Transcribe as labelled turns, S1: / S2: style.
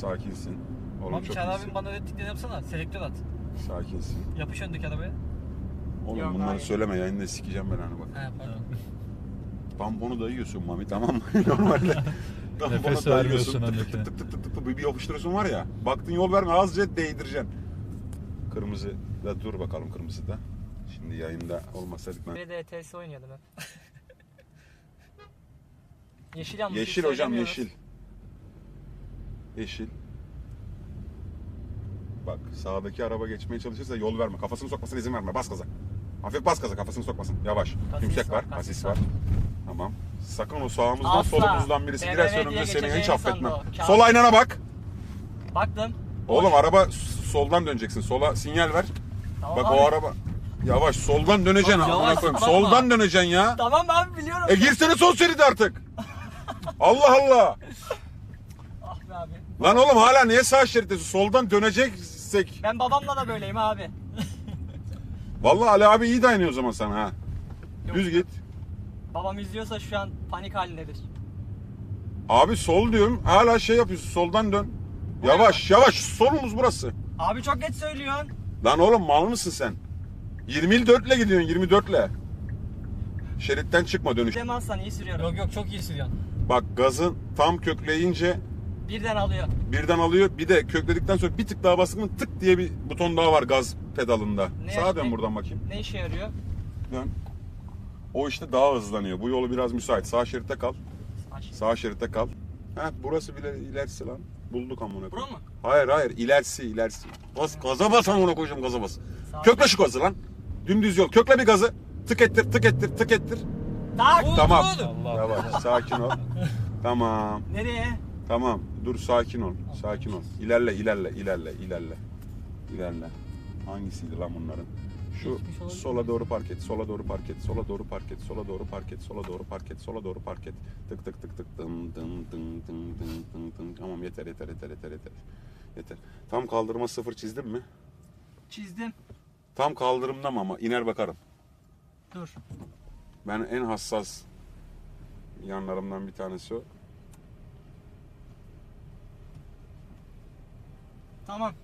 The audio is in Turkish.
S1: Sakinsin. Oğlum
S2: Abi
S1: çok
S2: Çağrı
S1: iyisin.
S2: abim bana öğrettiklerini yapsana. Selektör at.
S1: Sakinsin.
S2: Yapış öndeki arabaya.
S1: Oğlum
S3: Yok,
S1: bunları
S3: hayır.
S1: söyleme yayında sikeceğim ben hani bak.
S2: He pardon.
S1: Tamponu dayıyorsun Mami tamam mı? Normalde tamponu
S4: Nefes
S1: dayıyorsun.
S4: vermiyorsun
S1: Tık tık
S4: öndekine.
S1: tık tık tık tık tık bir yapıştırıyorsun var ya. Baktın yol verme azıcık değdireceksin. Kırmızı da dur bakalım kırmızı da. Şimdi yayında olmasaydık ben.
S3: BDTS oynuyordum hep. yeşil yanlış
S1: Yeşil hocam yeşil. Yeşil. Bak sağdaki araba geçmeye çalışırsa yol verme. Kafasını sokmasına izin verme. Bas gaza. Hafif bas gaza kafasını sokmasın. Yavaş.
S3: Kasis
S1: Yüksek
S3: var, kasis var.
S1: Tamam. Sakın o sağımızdan
S3: Asla.
S1: solumuzdan birisi
S3: BMW
S1: girerse
S3: diye
S1: önümüze seni hiç affetmem.
S3: sandı o. Kağıt.
S1: Sol aynana bak.
S3: Baktım.
S1: Oğlum araba s- soldan döneceksin. Sola sinyal ver.
S3: Tamam
S1: Bak
S3: abi.
S1: o araba. Yavaş soldan döneceksin.
S2: Abi
S1: amına
S2: yavaş,
S1: koyayım.
S2: bakma.
S1: Soldan döneceksin ya.
S3: Tamam abi biliyorum.
S1: E girsene sol şeridi artık. Allah Allah.
S3: Abi.
S1: Lan oğlum hala niye sağ şerittesin? Soldan döneceksek.
S3: Ben babamla da böyleyim abi.
S1: Vallahi Ali abi iyi dayanıyor o zaman sana ha.
S3: Yok.
S1: Düz git.
S3: Babam izliyorsa şu an panik halindedir.
S1: Abi sol diyorum. Hala şey yapıyorsun. Soldan dön. Yavaş yavaş. Solumuz burası.
S3: Abi çok geç söylüyorsun.
S1: Lan oğlum mal mısın sen? 24 ile gidiyorsun 24 ile. Şeritten çıkma dönüş.
S3: Demezsen iyi sürüyorum.
S2: Yok yok çok iyi sürüyorsun.
S1: Bak gazın tam kökleyince
S3: Birden alıyor.
S1: birden alıyor. Bir de kökledikten sonra bir tık daha bastın mı tık diye bir buton daha var gaz pedalında.
S3: Ne
S1: Sağa dön buradan bakayım.
S3: Ne işe yarıyor?
S1: Dön. O işte daha hızlanıyor. Bu yolu biraz müsait. Sağ şeritte kal.
S3: Aşağı.
S1: Sağ şeritte kal. Ha burası bile ilerisi lan. Bulduk amına
S3: Bura
S1: koyayım.
S3: mı?
S1: Hayır hayır ilerisi ilerisi. Bas gaza bas amına koyacağım gaza bas.
S3: Sağ-
S1: Kökle şu gazı lan. Dümdüz yol. Kökle bir gazı. Tık ettir tık ettir tık ettir.
S3: Tak.
S1: Tamam. Yavaş sakin ol. tamam.
S3: Nereye?
S1: Tamam. Dur sakin ol. Sakin ol. İlerle ilerle ilerle ilerle. İlerle. Hangisiydi lan bunların? Şu sola doğru park et, sola doğru park et, sola doğru park et, sola doğru park et, sola doğru park et, sola doğru park et. Tık tık tık tık dım dım dım dım dım dım dım. Tamam yeter yeter yeter yeter yeter. Yeter. Tam kaldırma sıfır çizdin mi?
S3: Çizdim.
S1: Tam kaldırımda mı ama iner bakarım.
S3: Dur.
S1: Ben en hassas yanlarımdan bir tanesi o.
S3: Tamam.